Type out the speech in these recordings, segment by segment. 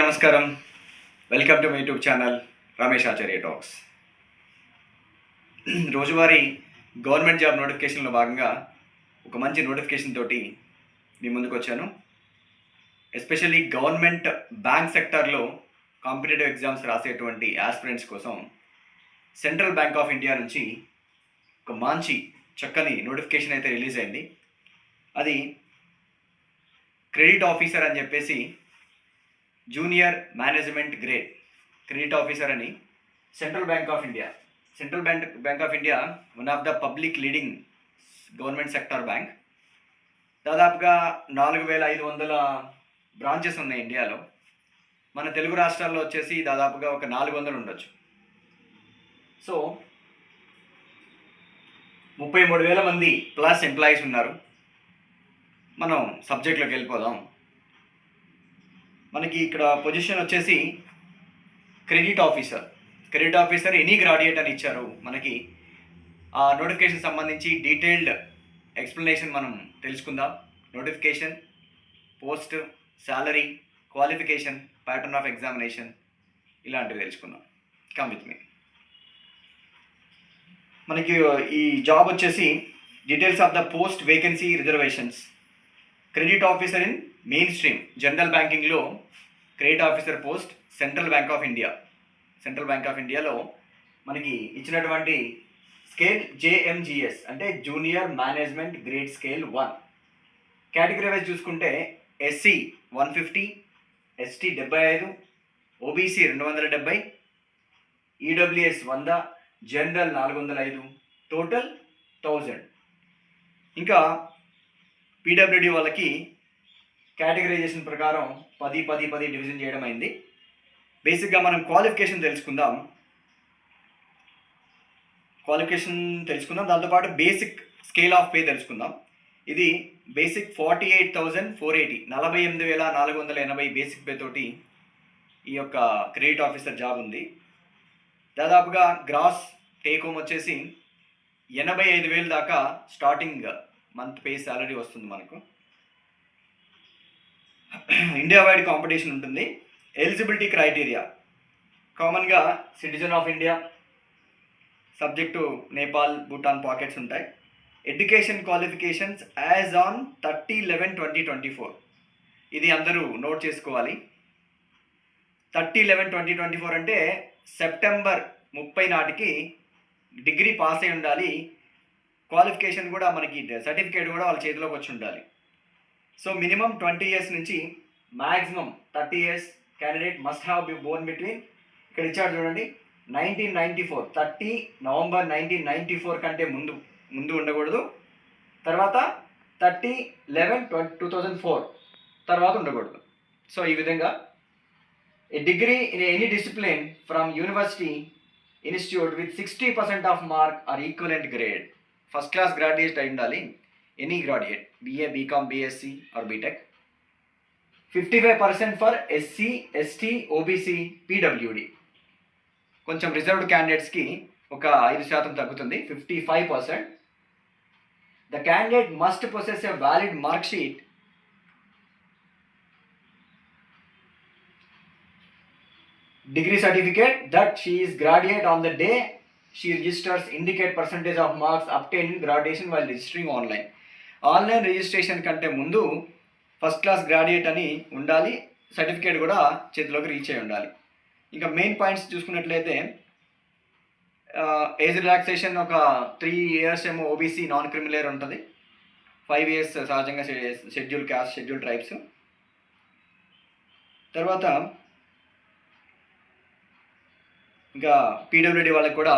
నమస్కారం. Welcome to my YouTube channel Ramesh Acharya talks. రోజువారీ government job నోటిఫికేషన్లో భాగంగా ఒక మంచి నోటిఫికేషన్ తోటి మీ ముందుకు వచ్చాను. ఎస్పెషల్లీ గవర్నమెంట్ బ్యాంక్ సెక్టార్లో కాంపిటేటివ్ ఎగ్జామ్స్ రాసేటువంటి ఆస్పిరెంట్స్ కోసం సెంట్రల్ బ్యాంక్ ఆఫ్ ఇండియా నుంచి ఒక మంచి చక్కని నోటిఫికేషన్ అయితే రిలీజ్ అయింది. అది క్రెడిట్ ఆఫీసర్ అని చెప్పేసి junior management grade credit officer అని central bank of India. Central bank bank of India one of the public leading government sector bank దాదాపుగా నాలుగు వేల ఐదు వందల బ్రాంచెస్ ఉన్నాయి ఇండియాలో. మన తెలుగు రాష్ట్రాల్లో వచ్చేసి దాదాపుగా ఒక నాలుగు వందలు ఉండొచ్చు. సో ముప్పై మూడు వేల మంది ప్లస్ ఎంప్లాయీస్ ఉన్నారు. మనం సబ్జెక్ట్లోకి వెళ్ళిపోదాం. మనకి ఇక్కడ పొజిషన్ వచ్చేసి credit officer credit officer any graduate అని ఇచ్చారు. మనకి ఆ నోటిఫికేషన్ సంబంధించి డీటెయిల్డ్ ఎక్స్ప్లెనేషన్ మనం తెలుసుకుందాం. Notification post salary qualification pattern of examination ఇలాంటివి తెలుసుకుందాం. కమ్ విత్ మీ మనకి ఈ జాబ్ వచ్చేసి details of the post vacancy reservations credit officer in main stream general బ్యాంకింగ్లో credit officer post central bank of India. Central bank of ఇండియాలో మనకి ఇచ్చినటువంటి స్కేల్ జేఎంజిఎస్ అంటే junior management grade scale one. Category wise చూసుకుంటే SC one fifty ST డెబ్బై ఐదు OBC రెండు వందల డెబ్బై ఈడబ్ల్యూఎస్ వంద జనరల్ నాలుగు వందల ఐదు టోటల్ థౌజండ్. ఇంకా పీడబ్ల్యూడి వాళ్ళకి కేటగరైజేషన్ ప్రకారం పది పది పది డివిజన్ చేయడం అయింది. బేసిక్గా మనం క్వాలిఫికేషన్ తెలుసుకుందాం. క్వాలిఫికేషన్ తెలుసుకుందాం. దాంతోపాటు బేసిక్ స్కేల్ ఆఫ్ పే తెలుసుకుందాం. ఇది basic forty eight thousand four eighty నలభై ఎనిమిది వేల నాలుగు వందల ఎనభై బేసిక్ పే తోటి ఈ యొక్క క్రెడిట్ ఆఫీసర్ జాబ్ ఉంది. దాదాపుగా గ్రాస్ టేక్ హోమ్ వచ్చేసి ఎనభై ఐదు వేలు దాకా స్టార్టింగ్ మంత్ పే సాలరీ వస్తుంది మనకు. ఇండియా వైడ్ కాంపిటీషన్ ఉంటుంది ఎలిజిబిలిటీ క్రైటీరియా కామన్గా citizen of India subject Nepal Bhutan pockets ఉంటాయి. Education qualifications as on thirty eleven twenty twenty four ఇది అందరూ నోట్ చేసుకోవాలి. Thirty eleven twenty twenty four అంటే September ముప్పై నాటికి డిగ్రీ పాస్ అయి ఉండాలి. క్వాలిఫికేషన్ కూడా మనకి సర్టిఫికేట్ కూడా వాళ్ళ చేతిలోకి వచ్చి ఉండాలి. సో మినిమం ట్వంటీ ఇయర్స్ నుంచి maximum thirty years candidate must have be born between. ఇక్కడ ఇచ్చాడు చూడండి nineteen ninety four thirty November nineteen ninety four కంటే ముందు ముందు ఉండకూడదు. తర్వాత thirty eleven twenty two thousand four తర్వాత ఉండకూడదు. సో ఈ విధంగా a degree in any discipline from university institute with sixty percent of mark or equivalent grade. First class graduate అయి ఉండాలి. Any graduate BA BCom BSc or BTech fifty five percent for SC ST OBC PWD కొంచెం reserved క్యాండిడేట్స్కి ఒక ఐదు శాతం తగ్గుతుంది. Fifty five percent the candidate must process a valid marksheet degree degree certificate that she is graduate on the day she registers indicate percentage of marks obtained in graduation while registering online. Online registration కంటే ముందు first class graduate అని ఉండాలి certificate కూడా చేతిలోకి reach అయి ఉండాలి. ఇంకా main points చూసుకున్నట్లయితే ఏజ్ రిలాక్సేషన్ ఒక త్రీ ఇయర్స్ ఏమో ఓబీసీ నాన్ క్రిమిలేర్ ఉంటుంది. ఫైవ్ ఇయర్స్ సహజంగా షెడ్యూల్ క్యాస్ట్ షెడ్యూల్ ట్రైబ్స్ తర్వాత ఇంకా పీడబ్ల్యూడి వాళ్ళకి కూడా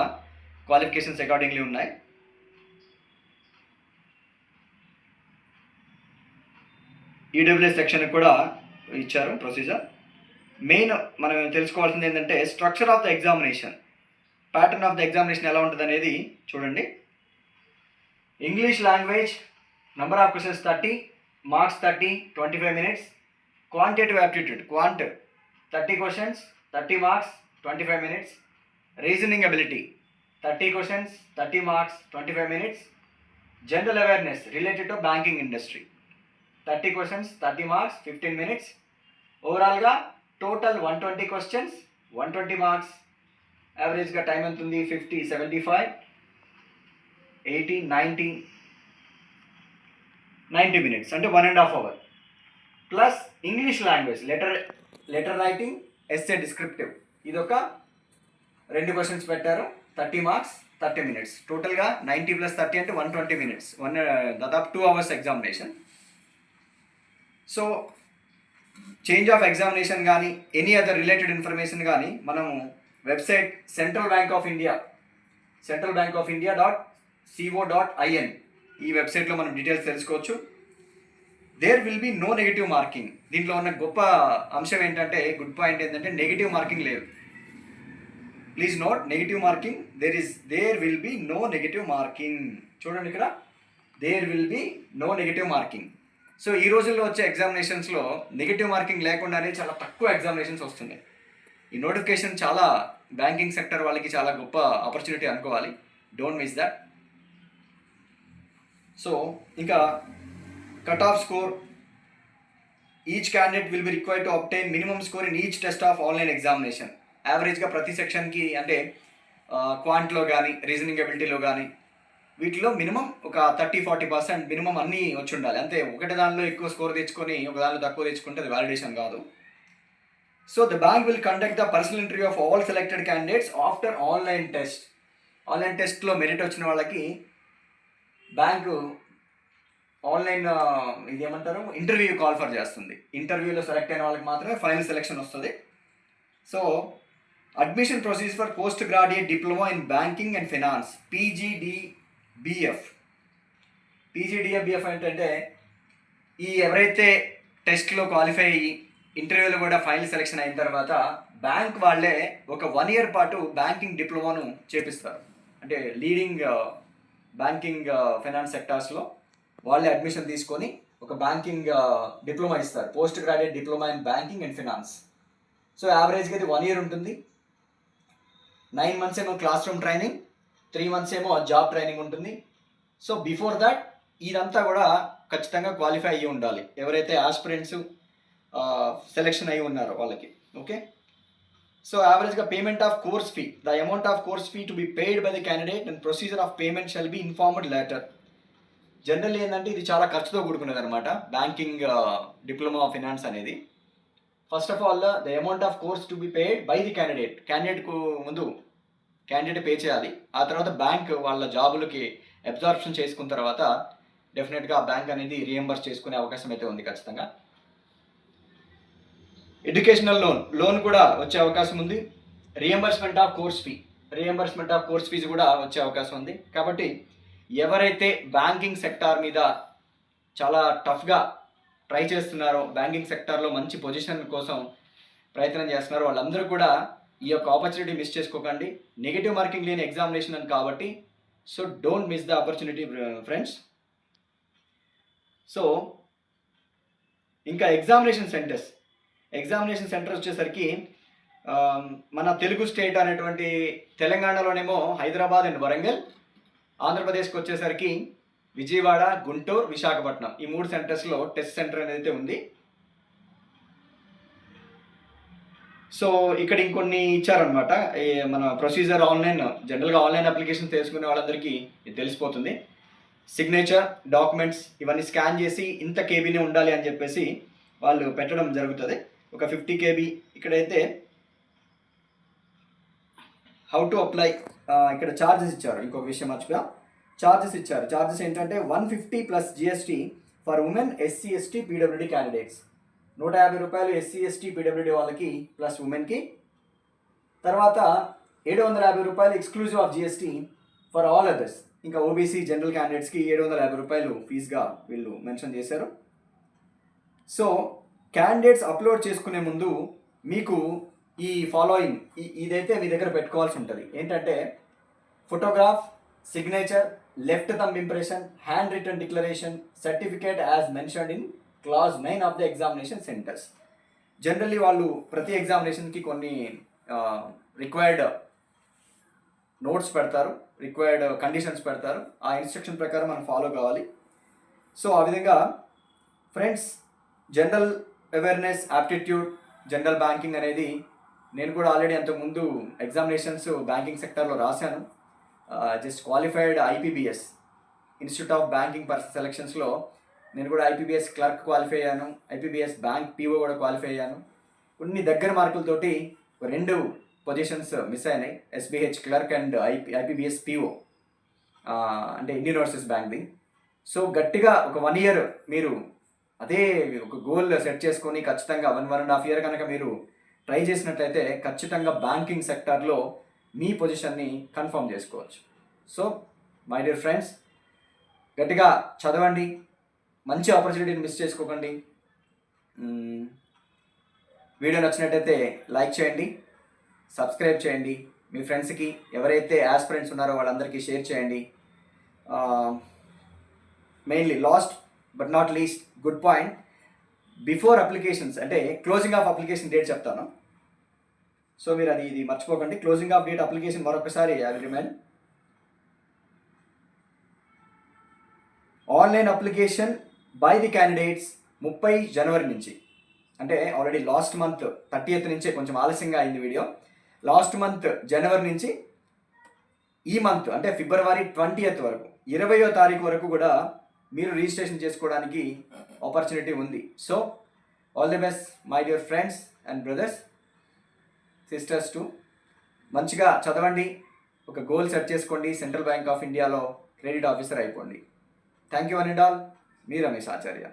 క్వాలిఫికేషన్స్ అకార్డింగ్లీ ఉన్నాయి. ఈడబ్ల్యూఎస్ సెక్షన్ కూడా ఇచ్చారు ప్రొసీజర్ మెయిన్ మనం తెలుసుకోవాల్సింది ఏంటంటే structure of the examination pattern of the examination ఎలా ఉంటుంది అనేది చూడండి. English language number of questions thirty marks thirty twenty five minutes quantitative aptitude quant thirty questions thirty marks twenty five minutes reasoning ability thirty questions thirty marks twenty five minutes. General awareness related to banking industry thirty questions thirty marks fifteen minutes. ఓవరాల్గా total one twenty questions one twenty marks యావరేజ్గా time ఎంత ఉంది fifty seventy five eighty ninety ninety minutes అంటే one and half hour plus English language letter letter writing essay descriptive ఇదొక రెండు questions పెట్టారు. Thirty marks thirty minutes. టోటల్గా ninety plus thirty అంటే one twenty minutes. One దాదాపు two hours examination. So change of examination కానీ any other related information కానీ మనము website central bank of India central bank of India dot co dot in ఈ వెబ్సైట్లో మనం details తెలుసుకోవచ్చు. There will be no negative marking దీంట్లో ఉన్న గొప్ప అంశం ఏంటంటే గుడ్ పాయింట్ ఏంటంటే నెగిటివ్ మార్కింగ్ లేదు. Please note negative marking there is there will be no negative marking చూడండి ఇక్కడ. There will be no negative marking so ఈ రోజుల్లో వచ్చే ఎగ్జామినేషన్స్లో నెగిటివ్ మార్కింగ్ లేకుండానే చాలా తక్కువ ఎగ్జామినేషన్స్ వస్తున్నాయి. ఈ నోటిఫికేషన్ చాలా బ్యాంకింగ్ సెక్టర్ వాళ్ళకి చాలా గొప్ప ఆపర్చునిటీ అనుకోవాలి. డోంట్ మిస్ దట్ సో ఇంకా cut off score each candidate will be require to obtain minimum score in each test of online examination యావరేజ్గా ప్రతి సెక్షన్కి అంటే క్వాంట్లో కానీ రీజనింగ్ అబిలిటీలో కానీ వీటిలో మినిమం ఒక థర్టీ ఫార్టీ పర్సెంట్ మినిమం అన్నీ వచ్చి ఉండాలి అంతే ఒకటి దానిలో ఎక్కువ స్కోర్ తెచ్చుకొని ఒక దానిలో తక్కువ తెచ్చుకుంటే అది వ్యాలిడేషన్ కాదు. So the bank will conduct the personal interview of all selected candidates after online test online టెస్ట్లో మెరిట్ వచ్చిన వాళ్ళకి బ్యాంకు ఆన్లైన్ ఇది ఏమంటారు ఇంటర్వ్యూ కాల్ ఫర్ చేస్తుంది. ఇంటర్వ్యూలో సెలెక్ట్ అయిన వాళ్ళకి మాత్రమే ఫైనల్ సెలెక్షన్ వస్తుంది. So admission procedure for post graduate diploma in banking and finance PGDBF PGDFBF ఏంటంటే ఈ ఎవరైతే టెస్ట్లో క్వాలిఫై అయ్యి ఇంటర్వ్యూలో కూడా ఫైనల్ సెలెక్షన్ అయిన తర్వాత బ్యాంక్ వాళ్ళే ఒక వన్ ఇయర్ పాటు బ్యాంకింగ్ డిప్లొమాను చేపిస్తారు. అంటే లీడింగ్ బ్యాంకింగ్ ఫైనాన్స్ సెక్టార్స్లో వాళ్ళే అడ్మిషన్ తీసుకొని ఒక బ్యాంకింగ్ డిప్లొమా uh, ఇస్తారు. Post graduate diploma in banking and finance so యావరేజ్గా ఇది వన్ ఇయర్ ఉంటుంది. నైన్ మంత్స్ ఏమో class room training three months ఏమో జాబ్ ట్రైనింగ్ ఉంటుంది. సో బిఫోర్ దట్ ఇదంతా కూడా ఖచ్చితంగా క్వాలిఫై అయ్యి ఉండాలి. ఎవరైతే ఆస్పిరెంట్స్ సెలెక్షన్ అయ్యి ఉన్నారో వాళ్ళకి. ఓకే సో యావరేజ్గా payment of course fee the amount of course fee to be paid by the candidate and procedure of payment shall be informed letter general ఏంటంటే ఇది చాలా ఖర్చుతో కూడుకున్నది అనమాట బ్యాంకింగ్ డిప్లొమా ఫినాన్స్ అనేది. First of all the amount of course to be paid by the candidate క్యాండిడేట్కు ముందు candidate pay చేయాలి. ఆ తర్వాత బ్యాంక్ వాళ్ళ జాబులకి అబ్జార్ప్షన్ చేసుకున్న తర్వాత డెఫినెట్గా ఆ బ్యాంక్ అనేది రియంబర్స్ చేసుకునే అవకాశం అయితే ఉంది ఖచ్చితంగా. ఎడ్యుకేషనల్ లోన్ లోన్ కూడా వచ్చే అవకాశం ఉంది. Reimbursement of course fee reimbursement of course fees కూడా వచ్చే అవకాశం ఉంది. కాబట్టి ఎవరైతే బ్యాంకింగ్ సెక్టార్ మీద చాలా టఫ్గా ట్రై చేస్తున్నారో. బ్యాంకింగ్ సెక్టార్లో మంచి పొజిషన్ కోసం ప్రయత్నం చేస్తున్నారో. వాళ్ళందరూ కూడా ఈ యొక్క ఆపర్చునిటీ మిస్ చేసుకోకండి. నెగిటివ్ మార్కింగ్ లేని ఎగ్జామినేషన్ అని కాబట్టి so don't miss the opportunity friends. So ఇంకా ఎగ్జామినేషన్ సెంటర్స్. ఎగ్జామినేషన్ సెంటర్ వచ్చేసరికి మన తెలుగు స్టేట్ అనేటువంటి తెలంగాణలోనేమో హైదరాబాద్ అండ్ వరంగల్. ఆంధ్రప్రదేశ్కి వచ్చేసరికి విజయవాడ గుంటూరు విశాఖపట్నం. ఈ మూడు సెంటర్స్లో టెస్ట్ సెంటర్ అనేది అయితే ఉంది. సో ఇక్కడ ఇంకొన్ని ఇచ్చారనమాట ఈ మన ప్రొసీజర్ ఆన్లైన్ జనరల్గా ఆన్లైన్ అప్లికేషన్ తెలుసుకునే వాళ్ళందరికీ ఇది తెలిసిపోతుంది. సిగ్నేచర్ డాక్యుమెంట్స్ ఇవన్నీ స్కాన్ చేసి ఇంత కేబీనే ఉండాలి అని చెప్పేసి వాళ్ళు పెట్టడం జరుగుతుంది. ఒక ఫిఫ్టీ కేబీ ఇక్కడైతే హౌ టు అప్లై ఇక్కడ ఛార్జెస్ ఇచ్చారు. ఇంకొక విషయం మర్చిపోయా. ఛార్జెస్ ఇచ్చారు. ఛార్జెస్ ఏంటంటే one fifty plus GST for women SC ST PWD candidates నూట యాభై రూపాయలు ఎస్సీ ఎస్టీ పీడబ్ల్యూడి వాళ్ళకి ప్లస్ ఉమెన్కి తర్వాత ఏడు వందల యాభై రూపాయలు exclusive of GST for all others ఇంకా ఓబీసీ జనరల్ క్యాండిడేట్స్కి ఏడు వందల యాభై రూపాయలు ఫీజుగా వీళ్ళు మెన్షన్ చేశారు. సో క్యాండిడేట్స్ అప్లోడ్ చేసుకునే ముందు మీకు ఈ ఫాలోయింగ్ ఇదైతే మీ దగ్గర పెట్టుకోవాల్సి ఉంటుంది. ఏంటంటే photograph signature left thumb impression hand return declaration certificate as mentioned in clause nine of the examination centers generally వాళ్ళు ప్రతి ఎగ్జామినేషన్కి కొన్ని రిక్వైర్డ్ నోట్స్ పెడతారు రిక్వైర్డ్ కండిషన్స్ పెడతారు. ఆ ఇన్స్ట్రక్షన్ ప్రకారం మనం ఫాలో కావాలి. సో ఆ విధంగా friends general awareness aptitude general banking అనేది నేను కూడా ఆల్రెడీ అంతకుముందు ఎగ్జామినేషన్స్ బ్యాంకింగ్ సెక్టర్లో రాశాను. Just qualified IBPS institute of banking per సెలక్షన్స్లో నేను కూడా ఐపీబీఎస్ క్లర్క్ క్వాలిఫై అయ్యాను. ఐపీబీఎస్ బ్యాంక్ పీఓ కూడా క్వాలిఫై అయ్యాను. కొన్ని దగ్గర మార్కులతోటి రెండు పొజిషన్స్ మిస్ అయినాయి. SBH clerk and IP IBPS PO అంటే ఇండియన్ ఓవర్సీస్ బ్యాంక్ది సో గట్టిగా ఒక వన్ ఇయర్ మీరు అదే ఒక గోల్ సెట్ చేసుకొని ఖచ్చితంగా one one and half year కనుక మీరు ట్రై చేసినట్లయితే ఖచ్చితంగా బ్యాంకింగ్ సెక్టార్లో మీ పొజిషన్ని కన్ఫర్మ్ చేసుకోవచ్చు. సో మై డియర్ ఫ్రెండ్స్ గట్టిగా చదవండి మంచి ఆపర్చునిటీని మిస్ చేసుకోకండి. వీడియో నచ్చినట్టయితే లైక్ చేయండి సబ్స్క్రైబ్ చేయండి. మీ ఫ్రెండ్స్కి ఎవరైతే యాస్పిరెంట్స్ ఉన్నారో వాళ్ళందరికీ షేర్ చేయండి. Mainly last but not least good point. Before applications అంటే క్లోజింగ్ ఆఫ్ అప్లికేషన్ డేట్ చెప్తాను. సో మీరు అది ఇది మర్చిపోకండి. క్లోజింగ్ ఆఫ్ డేట్ అప్లికేషన్ మరొకసారి I remind online application by the candidates ముప్పై జనవరి నుంచి. అంటే ఆల్రెడీ లాస్ట్ మంత్ థర్టీ నుంచే కొంచెం ఆలస్యంగా అయింది వీడియో లాస్ట్ మంత్ జనవరి నుంచి ఈ మంత్ అంటే ఫిబ్రవరి ట్వంటీ వరకు ఇరవయో తారీఖు వరకు కూడా మీరు రిజిస్ట్రేషన్ చేసుకోవడానికి ఆపర్చునిటీ ఉంది. So all the best my dear friends and brothers sisters too. మంచిగా చదవండి. ఒక గోల్ సెట్ చేసుకోండి. సెంట్రల్ బ్యాంక్ ఆఫ్ ఇండియాలో క్రెడిట్ ఆఫీసర్ అయిపోండి. థ్యాంక్ యూ అనిడాల్ మీ రమేష్ ఆచార్య.